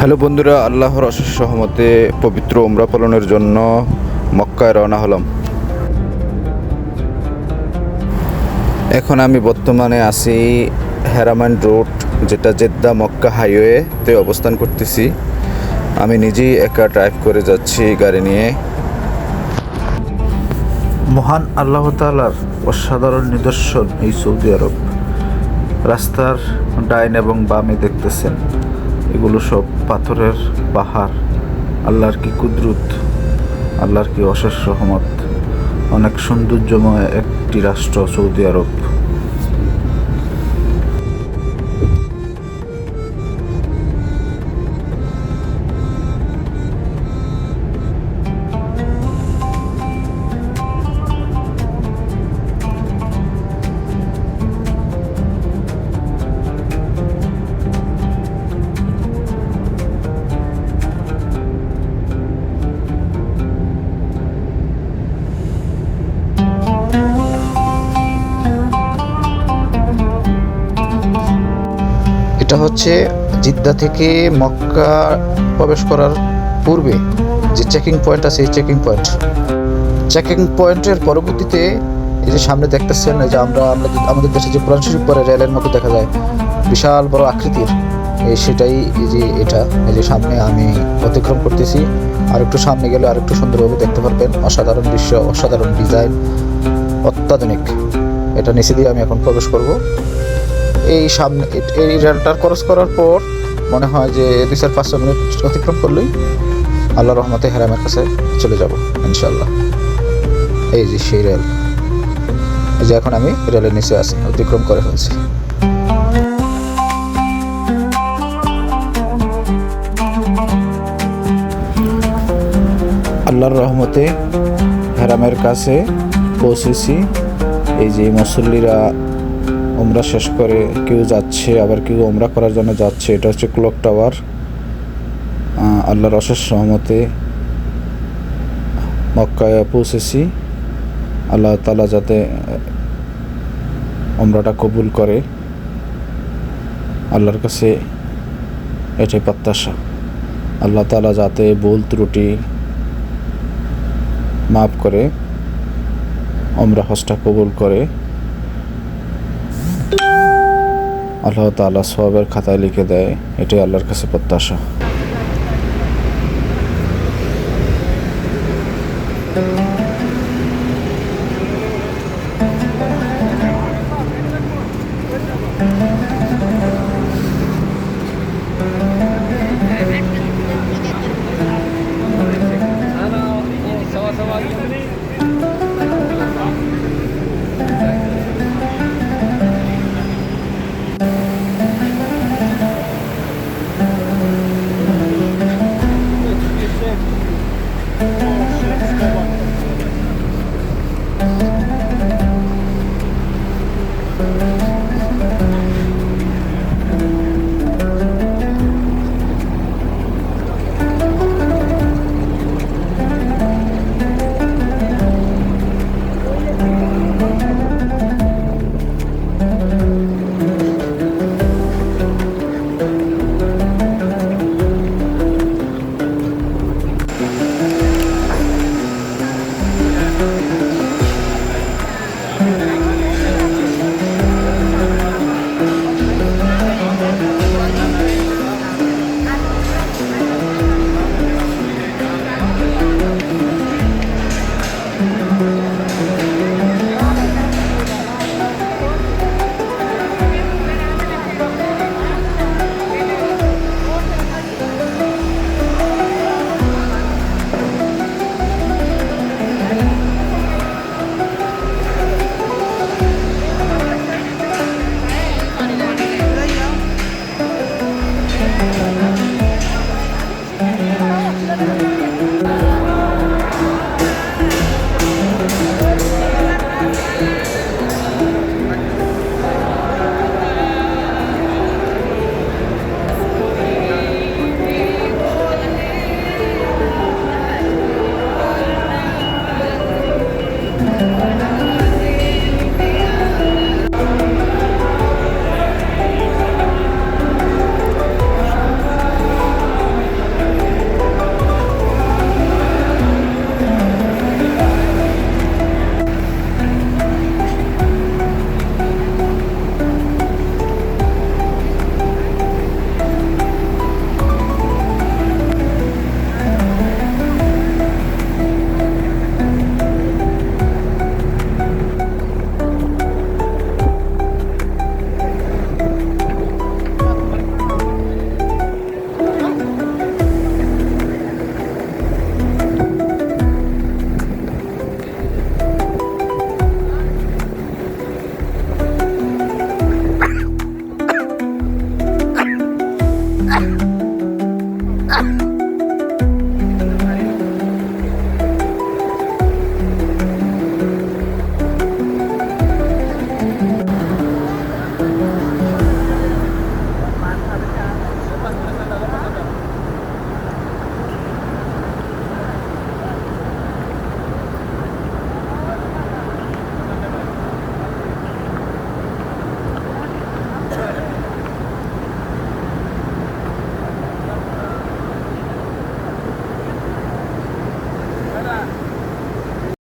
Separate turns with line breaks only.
Hello বন্ধুরা, আল্লাহর অশেষ সহমতে পবিত্র উমরা পালনের জন্য মক্কায় রওনা হলাম। এখন আমি বর্তমানে আছি হেরামান রোড, যেটা জেদ্দা মক্কা হাইওয়েতে অবস্থান করতেছি। আমি নিজেই একা ড্রাইভ করে যাচ্ছি গাড়ি নিয়ে।
মহান আল্লাহ তালার অসাধারণ নিদর্শন এই সৌদি আরব। রাস্তার ডাইন এবং বামে দেখতেছেন। এগুলো সব পাথরের পাহাড়, আল্লাহর কি কুদরত, আল্লাহর কি অশেষ রহমত। অনেক সৌন্দর্যময় একটি রাষ্ট্র সৌদি আরব।
এটা হচ্ছে জিদ্দা থেকে মক্কা প্রবেশ করার পূর্বে যে চেকিং পয়েন্ট আছে, এই চেকিং পয়েন্ট চেকিং পয়েন্টের পরবর্তীতে এই যে সামনে দেখতেছেন যে আমরা আমাদের দেশে যে কোরআন শরীফ পরে রেলের মতো দেখা যায়, বিশাল বড় আকৃতির। সেটাই এই যে এটা, এই যে সামনে আমি অতিক্রম করতেছি। আর একটু সামনে গেলে আর একটু সুন্দরভাবে দেখতে পারবেন, অসাধারণ দৃশ্য, অসাধারণ ডিজাইন, অত্যাধুনিক। এটা নিচে দিয়ে আমি এখন প্রবেশ করব। এই সামনে এই রেলটার ক্রস করার পর মনে হয় যে দুই চার পাঁচশো মিনিট অতিক্রম করলেই আল্লাহ রহমতে হেরামের কাছে চলে যাব ইনশাল্লাহ এই যে সেই রেল। এই যে এখন আমি রেলের নিচে আছি, অতিক্রম করে ফেলছি।
আল্লাহর রহমতে হেরামের কাছে পৌঁছেছি। এই যে মুসল্লিরা ওমরা শেষ করে কেউ যাচ্ছে, আবার কেউ ওমরা করার জন্য যাচ্ছে। এটা হচ্ছে ক্লক টাওয়ার। আল্লাহর অশেষ সহমতে মক্কায় পৌঁছেছি। আল্লাহ তালা যাতে ওমরাটা কবুল করে। আল্লাহর কাছে এটাই প্রত্যাশা। আল্লাহ তালা যাতে ভুল ত্রুটি মাফ করে আমরা হজটা কবুল করে। আল্লাহ তালা সোয়াবের খাতায় লিখে দেয় এটাই আল্লাহর কাছে প্রত্যাশা।
thank you ha ha ha